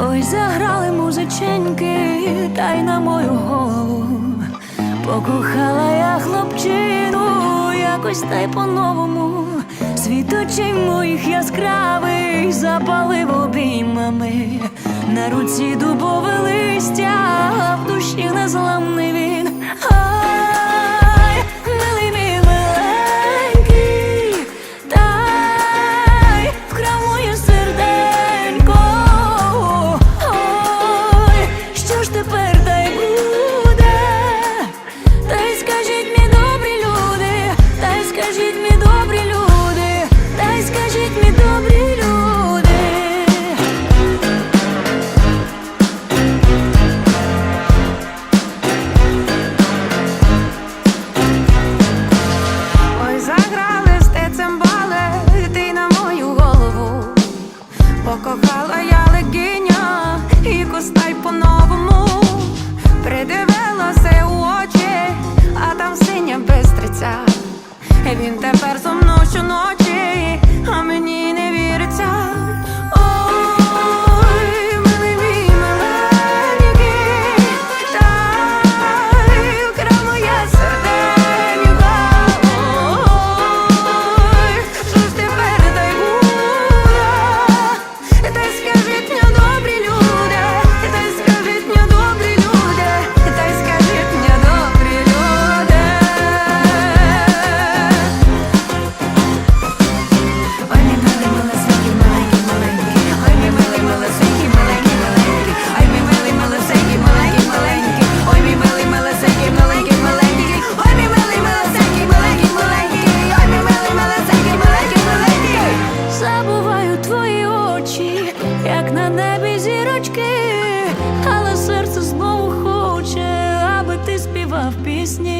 Ой, заграли музиченьки, та й на мою голову покохала я хлопчину, якось та й по-новому. Світ очей моїх яскравий запалив обіймами на руці дубове листя. косе у очі, а там синя бистриця. Він тепер зо мною щоночі, а мені не віриться. пісні.